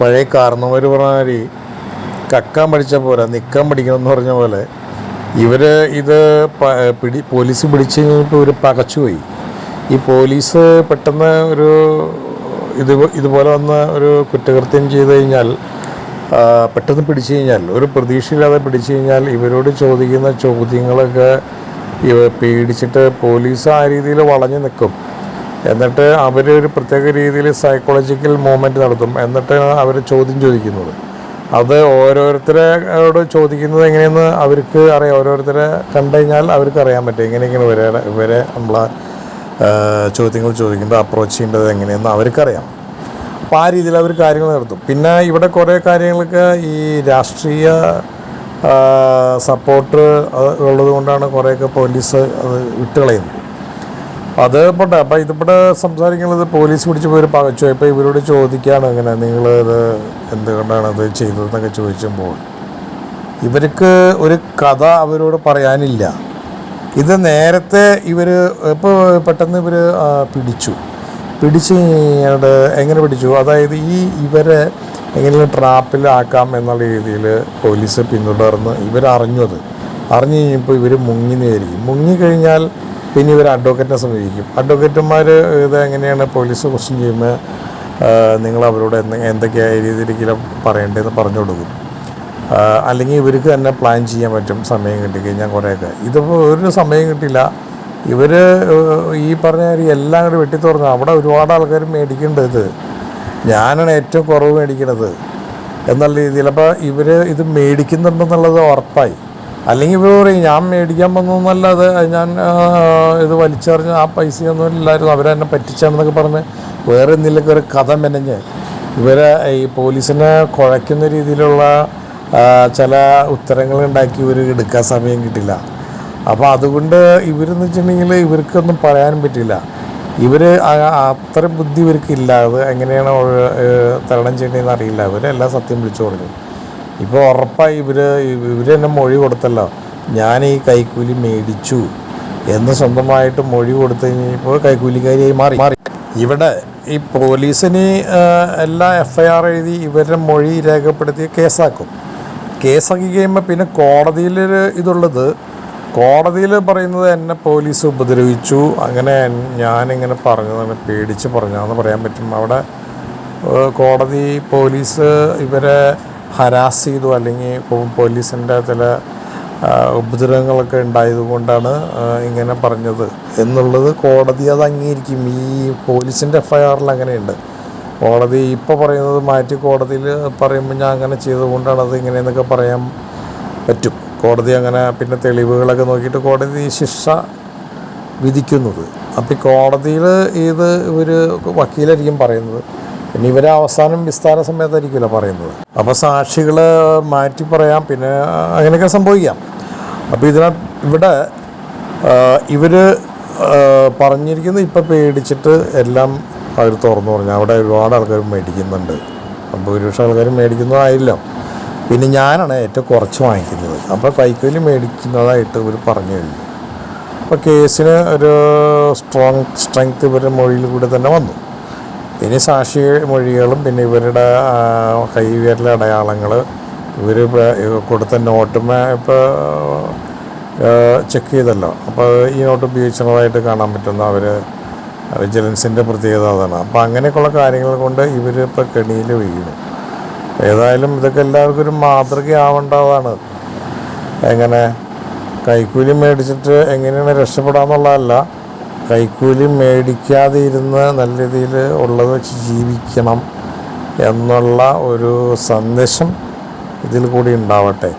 പഴയ കാരണവർ പറഞ്ഞാൽ കക്കാൻ പഠിച്ച പോലെ നിൽക്കാൻ പഠിക്കണം എന്ന് പറഞ്ഞ പോലെ ഇവർ ഇത് പിടി പോലീസ് പിടിച്ച് കഴിഞ്ഞപ്പോൾ ഇവർ പകച്ചുപോയി ഈ പോലീസ് പെട്ടെന്ന് ഒരു ഇത് ഇതുപോലെ വന്ന ഒരു കുറ്റകൃത്യം ചെയ്തു കഴിഞ്ഞാൽ പെട്ടെന്ന് പിടിച്ചു കഴിഞ്ഞാൽ ഒരു പ്രതീക്ഷയില്ലാതെ പിടിച്ചു കഴിഞ്ഞാൽ ഇവരോട് ചോദിക്കുന്ന ചോദ്യങ്ങളൊക്കെ ഇവ പേടിച്ചിട്ട് പോലീസ് ആ രീതിയിൽ വളഞ്ഞു നിൽക്കും. എന്നിട്ട് അവർ ഒരു പ്രത്യേക രീതിയിൽ സൈക്കോളജിക്കൽ മൂവ്മെന്റ് നടത്തും. എന്നിട്ട് അവർ ചോദ്യം ചോദിക്കുന്നത്. അത് ഓരോരുത്തരോട് ചോദിക്കുന്നത് എങ്ങനെയെന്ന് അവർക്ക് അറിയാം. ഓരോരുത്തരെ കണ്ടു കഴിഞ്ഞാൽ അവർക്ക് അറിയാൻ പറ്റും. എങ്ങനെയെങ്കിലും ഇവരെ ഇവരെ നമ്മളെ ചോദ്യങ്ങൾ ചോദിക്കുന്നത് അപ്രോച്ച് ചെയ്യേണ്ടത് എങ്ങനെയെന്ന് അവർക്കറിയാം. അപ്പോൾ ആ രീതിയിൽ അവർ കാര്യങ്ങൾ നടത്തും. പിന്നെ ഇവിടെ കുറേ കാര്യങ്ങളൊക്കെ ഈ രാഷ്ട്രീയ സപ്പോർട്ട് ഉള്ളത് കൊണ്ടാണ് കുറേയൊക്കെ പോലീസ് അത് വിട്ടുകളയുന്നത്. അത് പോട്ടെ. അപ്പം ഇതിപ്പോടെ സംസാരിക്കുന്നത് പോലീസ് പിടിച്ച് പോയി പകച്ചു. ഇപ്പം ഇവരോട് ചോദിക്കുകയാണ് അങ്ങനെ നിങ്ങൾ ഇത് എന്തുകൊണ്ടാണ് അത് ചെയ്തതെന്നൊക്കെ ചോദിച്ചപ്പോൾ ഇവർക്ക് ഒരു കഥ അവരോട് പറയാനില്ല. ഇത് നേരത്തെ ഇവർ ഇപ്പോൾ പെട്ടെന്ന് ഇവർ പിടിച്ചു. പിടിച്ച് കഴിഞ്ഞാൽ എങ്ങനെ പിടിച്ചു? അതായത് ഈ ഇവരെ എങ്ങനെയും ട്രാപ്പിലാക്കാം എന്നുള്ള രീതിയിൽ പോലീസ് പിന്തുടർന്ന് ഇവരറിഞ്ഞത്. അറിഞ്ഞു കഴിഞ്ഞപ്പോൾ ഇവർ മുങ്ങി നേരി. മുങ്ങിക്കഴിഞ്ഞാൽ പിന്നെ ഇവർ അഡ്വക്കറ്റിനെ സമീപിക്കും. അഡ്വക്കേറ്റുമാർ ഇത് എങ്ങനെയാണ് പോലീസ് ക്വസ്റ്റ്യൻ ചെയ്യുമ്പോൾ നിങ്ങൾ അവരോട് എന്ത് എന്തൊക്കെയായ രീതിയിലെങ്കിലും പറയേണ്ടതെന്ന് പറഞ്ഞു കൊടുക്കും. അല്ലെങ്കിൽ ഇവർക്ക് തന്നെ പ്ലാൻ ചെയ്യാൻ പറ്റും സമയം കിട്ടിക്കഴിഞ്ഞാൽ കുറേയൊക്കെ. ഇതിപ്പോൾ ഒരു സമയം കിട്ടില്ല ഇവർ ഈ പറഞ്ഞ എല്ലാം കൂടി വെട്ടി തുറന്നു അവിടെ ഒരുപാട് ആൾക്കാർ മേടിക്കേണ്ടത് ഞാനാണ് ഏറ്റവും കുറവ് മേടിക്കുന്നത് എന്നുള്ള രീതിയിൽ. അപ്പോൾ ഇവർ ഇത് മേടിക്കുന്നുണ്ടെന്നുള്ളത് ഉറപ്പായി. അല്ലെങ്കിൽ ഇപ്പോൾ പറയും ഞാൻ മേടിക്കാൻ വന്നതെന്നല്ലാതെ ഞാൻ ഇത് വലിച്ചെറിഞ്ഞ് ആ പൈസയൊന്നും ഇല്ലായിരുന്നു. അവരെന്നെ പറ്റിച്ചാണെന്നൊക്കെ പറഞ്ഞ് വേറെ എന്തെങ്കിലുമൊക്കെ ഒരു കഥ മെനഞ്ഞ് ഇവരെ ഈ പോലീസിനെ കുഴയ്ക്കുന്ന രീതിയിലുള്ള ചില ഉത്തരങ്ങൾ ഉണ്ടാക്കി ഇവർ എടുക്കാൻ സമയം കിട്ടില്ല. അപ്പോൾ അതുകൊണ്ട് ഇവരെന്ന് വെച്ചിട്ടുണ്ടെങ്കിൽ ഇവർക്കൊന്നും പറയാനും പറ്റില്ല. ഇവർ അത്ര ബുദ്ധി ഇവർക്കില്ല. അത് എങ്ങനെയാണ് തരണം ചെയ്യേണ്ടതെന്ന് അറിയില്ല. ഇവരെല്ലാം സത്യം വിളിച്ചു പറഞ്ഞു. ഇപ്പോൾ ഉറപ്പായി ഇവർ ഇവർ തന്നെ മൊഴി കൊടുത്തല്ലോ. ഞാൻ ഈ കൈക്കൂലി മേടിച്ചു എന്ന് സ്വന്തമായിട്ട് മൊഴി കൊടുത്തു കഴിഞ്ഞപ്പോൾ കൈക്കൂലിക്കാരിയായി മാറി. മാറി. ഇവിടെ ഈ പോലീസിന് എല്ലാ എഫ് ഐ ആർ എഴുതി ഇവരുടെ മൊഴി രേഖപ്പെടുത്തി കേസാക്കും. കേസാക്കി കഴിയുമ്പോൾ പിന്നെ കോടതിയിൽ ഇതുള്ളത് കോടതിയിൽ പറയുന്നത് എന്നെ പോലീസ് ഉപദ്രവിച്ചു അങ്ങനെ ഞാനിങ്ങനെ പറഞ്ഞതാണ് പേടിച്ച് പറഞ്ഞാന്ന് പറയാൻ പറ്റും. അവിടെ കോടതി പോലീസ് ഇവരെ ഹരാസ് ചെയ്തു അല്ലെങ്കിൽ പോലീസിന്റെ ചില ഉപദ്രവങ്ങളൊക്കെ ഉണ്ടായത് കൊണ്ടാണ് ഇങ്ങനെ പറഞ്ഞത്. എന്നുള്ളത് കോടതി അത് അംഗീകരിക്കും. ഈ പോലീസിന്റെ എഫ്ഐആറിൽ അങ്ങനെയുണ്ട്. കോടതി ഇപ്പോൾ പറയുന്നത് മാറ്റി കോടതിയിൽ പറയുമ്പോൾ ഞാൻ അങ്ങനെ ചെയ്തുകൊണ്ടാണ് അത് ഇങ്ങനെയെന്നൊക്കെ പറയാൻ പറ്റും. കോടതി അങ്ങനെ പിന്നെ തെളിവുകളൊക്കെ നോക്കിയിട്ട് കോടതി ശിക്ഷ വിധിക്കുന്നത്. അപ്പോൾ കോടതിയിൽ ഇത് ഇവർ വക്കീലായിരിക്കും പറയുന്നത്. പിന്നെ ഇവരെ അവസാനം വിസ്താര സമയത്തായിരിക്കുമല്ലോ പറയുന്നത്. അപ്പോൾ സാക്ഷികൾ മാറ്റി പറയാം പിന്നെ അങ്ങനെയൊക്കെ സംഭവിക്കാം. അപ്പോൾ ഇതിനകത്ത് ഇവിടെ ഇവർ പറഞ്ഞിരിക്കുന്നത് ഇപ്പം പേടിച്ചിട്ട് എല്ലാം അവർ തുറന്നു പറഞ്ഞു. അവിടെ ഒരുപാട് ആൾക്കാർ മേടിക്കുന്നുണ്ട്. ഭൂരിപക്ഷം ആൾക്കാർ മേടിക്കുന്നതായില്ലോ. പിന്നെ ഞാനാണ് ഏറ്റവും കുറച്ച് വാങ്ങിക്കുന്നത്. അപ്പോൾ കൈക്കൂലി മേടിക്കുന്നതായിട്ട് ഇവർ പറഞ്ഞു കഴിഞ്ഞു. അപ്പോൾ കേസിന് ഒരു സ്ട്രോങ് സ്ട്രെങ്ത് ഇവരുടെ മൊഴിയിൽ കൂടെ തന്നെ വന്നു. ഇനി സാക്ഷി മൊഴികളും പിന്നെ ഇവരുടെ കൈവിരലെ അടയാളങ്ങൾ ഇവർ കൊടുത്ത നോട്ടുമേ ഇപ്പോൾ ചെക്ക് ചെയ്തല്ലോ. അപ്പോൾ ഈ നോട്ട് ഉപയോഗിച്ചതായിട്ട് കാണാൻ പറ്റുന്ന അവർ വിജിലൻസിന്റെ പ്രത്യേകത അതാണ്. അപ്പോൾ അങ്ങനെയൊക്കെയുള്ള കാര്യങ്ങൾ കൊണ്ട് ഇവർ ഇപ്പോൾ കെണിയിൽ വീഴുന്നു. ഏതായാലും ഇതൊക്കെ എല്ലാവർക്കും ഒരു മാതൃകയാവേണ്ടതാണ്. എങ്ങനെ? കൈക്കൂലി മേടിച്ചിട്ട് എങ്ങനെയാണ് രക്ഷപ്പെടാന്നുള്ളതല്ല. കൈക്കൂലി മേടിക്കാതെ ഇരുന്ന് നല്ല രീതിയിൽ ഉള്ളത് വെച്ച് ജീവിക്കണം എന്നുള്ള ഒരു സന്ദേശം ഇതിൽ കൂടി ഉണ്ടാവട്ടെ.